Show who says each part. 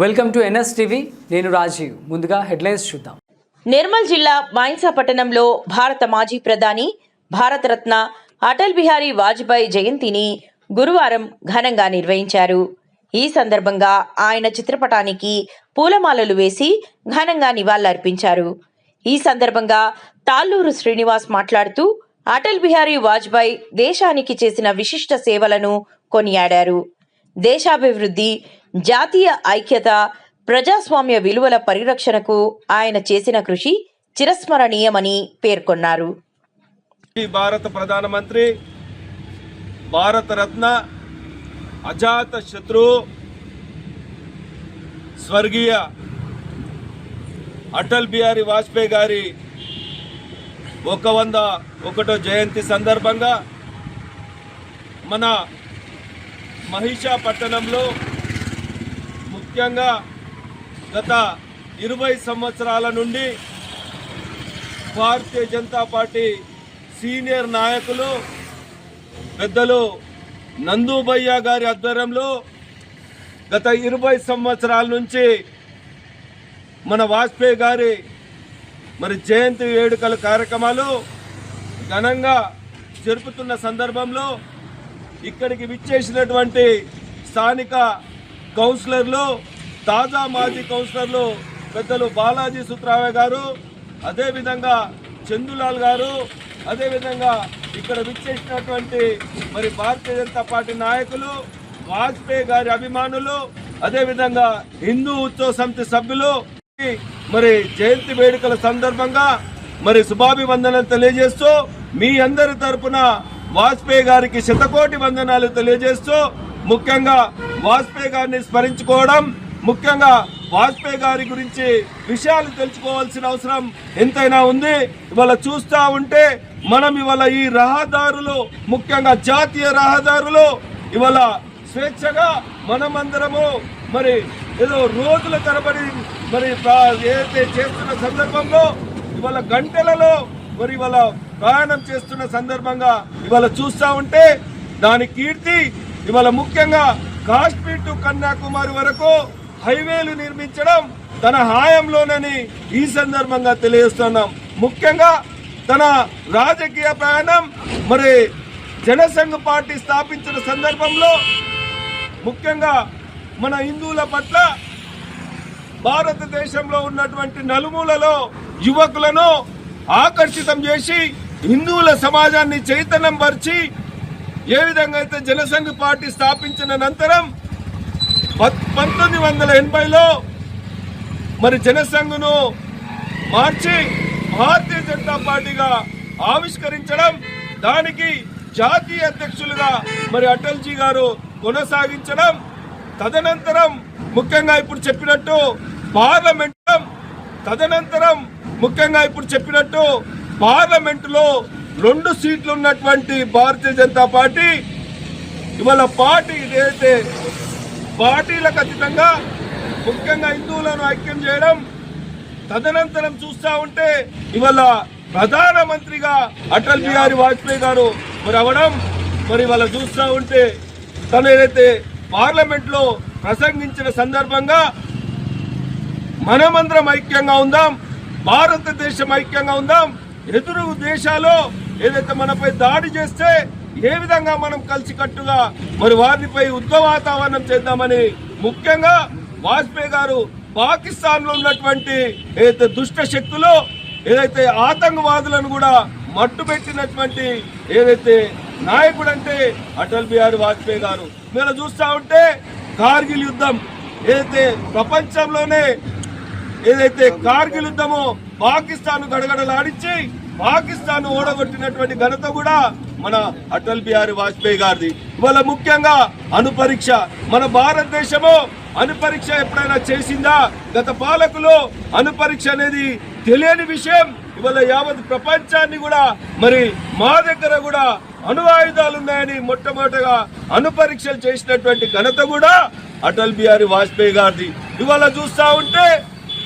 Speaker 1: Welcome to NS TV. నేను రాజీవ్. ముందుగా headlines చూద్దాం.
Speaker 2: నిర్మల్ జిల్లా మాయిన్సా పట్టణంలో భారత మాజీ ప్రధాని భారతరత్న అటల్ బిహారీ వాజ్పేయి జయంతిని గురువారం ఘనంగా నిర్వహించారు. ఈ సందర్భంగా ఆయన చిత్రపటానికి పూలమాలలు వేసి ఘనంగా నివాళులర్పించారు. ఈ సందర్భంగా తాళ్ళూరు శ్రీనివాస్ మాట్లాడుతూ అటల్ బిహారీ వాజ్పేయి దేశానికి చేసిన విశిష్ట సేవలను కొనియాడారు. దేశాభివృద్ధి జాతీయ ఐక్యత ప్రజాస్వామ్య విలువల పరిరక్షణకు ఆయన చేసిన కృషి చిరస్మరణీయమని పేర్కొన్నారు.
Speaker 3: భారత ప్రధానమంత్రి భారతరత్న అజాత శత్రు స్వర్గీయ అటల్ బిహారీ వాజ్పేయి గారి ఒక వంద ఒకటో జయంతి సందర్భంగా మన మహిషా పట్టణంలో ముఖ్యంగా గత ఇరవై సంవత్సరాల నుండి భారతీయ జనతా పార్టీ సీనియర్ నాయకులు పెద్దలు నందుబయ్య గారి ఆధ్వర్యంలో గత ఇరవై సంవత్సరాల నుంచి మన వాజ్పేయి గారి మరి జయంతి వేడుకల కార్యక్రమాలు ఘనంగా జరుపుతున్న సందర్భంలో ఇక్కడికి విచ్చేసినటువంటి స్థానిక కౌన్సిలర్లు తాజా మాజీ కౌన్సిలర్లు పెద్దలు బాలాజీ సుత్రావే గారు అదేవిధంగా చందులాల్ గారు అదేవిధంగా ఇక్కడ విచ్చేసినటువంటి మరి భారతీయ జనతా పార్టీ నాయకులు వాజ్పేయి గారి అభిమానులు అదేవిధంగా హిందూ ఉత్సవ సమితి సభ్యులు మరి జయంతి వేడుకల సందర్భంగా మరి శుభాభివందనలు తెలియజేస్తూ మీ అందరి తరపున వాజ్పేయి గారికి శతకోటి వందనాలు తెలియజేస్తూ ముఖ్యంగా వాజ్పేయి గారిని స్మరించుకోవడం ముఖ్యంగా వాజ్పేయి గారి గురించి విషయాలు తెలుసుకోవాల్సిన అవసరం ఎంతైనా ఉంది. ఇవాళ చూస్తూ ఉంటే మనం ఇవాళ ఈ రహదారులు ముఖ్యంగా జాతీయ రహదారులు ఇవాళ స్వేచ్ఛగా మనమందరము మరి ఏదో రోజుల తరబడి మరి ఏదైతే చేస్తున్న సందర్భంలో ఇవాళ గంటలలో మరి ఇవాళ ప్రయాణం చేస్తున్న సందర్భంగా ఇవాళ చూస్తా ఉంటే దాని కీర్తి ఇవాళ ముఖ్యంగా కాశ్మీర్ టు కన్యాకుమారి వరకు హైవేలు నిర్మించడం తన హాయంలోనని ఈ సందర్భంగా తెలియజేస్తున్నాం. ముఖ్యంగా తన రాజకీయ ప్రయాణం మరి జనసంఘ్ పార్టీ స్థాపించిన సందర్భంలో ముఖ్యంగా మన హిందువుల పట్ల భారతదేశంలో ఉన్నటువంటి నలుమూలలో యువకులను ఆకర్షితం చేసి హిందువుల సమాజాన్ని చైతన్యం పరిచి ఏ విధంగా అయితే జనసంఘ పార్టీ స్థాపించిన అనంతరం పంతొమ్మిది వందల ఎనభైలో మరి జనసంఘను మార్చి భారతీయ జనతా పార్టీగా ఆవిష్కరించడం దానికి జాతీయ అధ్యక్షులుగా మరి అటల్జీ గారు కొనసాగించడం తదనంతరం ముఖ్యంగా ఇప్పుడు చెప్పినట్టు పార్లమెంట్ తదనంతరం ముఖ్యంగా ఇప్పుడు చెప్పినట్టు పార్లమెంటులో రెండు సీట్లు ఉన్నటువంటి భారతీయ జనతా పార్టీ ఇవాళ పార్టీ ఏదైతే పార్టీలకు అతీతంగా ముఖ్యంగా హిందువులను ఐక్యం చేయడం తదనంతరం చూస్తా ఉంటే ఇవాళ ప్రధానమంత్రిగా అటల్ బిహారీ వాజ్పేయి గారు మరి అవడం మరి ఇవాళ చూస్తా ఉంటే తను ఏదైతే పార్లమెంట్లో ప్రసంగించిన సందర్భంగా మనమందరం ఐక్యంగా ఉందాం భారతదేశం ఐక్యంగా ఉందాం ఎదురు దేశాలు ఏదైతే మనపై దాడి చేస్తే ఏ విధంగా మనం కలిసికట్టుగా మరి వారిపై ఉద్ద వాతావరణం చేద్దామని ముఖ్యంగా వాజ్పేయి గారు పాకిస్తాన్లో ఉన్నటువంటి ఏదైతే దుష్ట శక్తులు ఏదైతే ఆతంకవాదులను కూడా మట్టు పెట్టినటువంటి ఏదైతే నాయకుడు అంటే అటల్ బిహారీ వాజ్పేయి గారు. మీరు చూస్తా ఉంటే కార్గిల్ యుద్ధం ఏదైతే ప్రపంచంలోనే ఏదైతే కార్గిల్ యుద్ధమో పాకిస్తాన్ గడగడలాడించి పాకిస్తాన్ ఓడగొట్టినటువంటి ఘనత కూడా మన అటల్ బిహారీ వాజ్పేయి గారిది. ఇవాళ ముఖ్యంగా అనుపరీక్ష మన భారతదేశము అనుపరీక్ష ఎప్పుడైనా చేసిందా? గత పాలకులు అనుపరీక్ష అనేది తెలియని విషయం. ఇవాళ యావత్ ప్రపంచాన్ని కూడా మరి మా దగ్గర కూడా అణు ఆయుధాలు ఉన్నాయని మొట్టమొదటగా అనుపరీక్షలు చేసినటువంటి ఘనత కూడా అటల్ బిహారీ వాజ్పేయి గారిది. ఇవాళ చూస్తా ఉంటే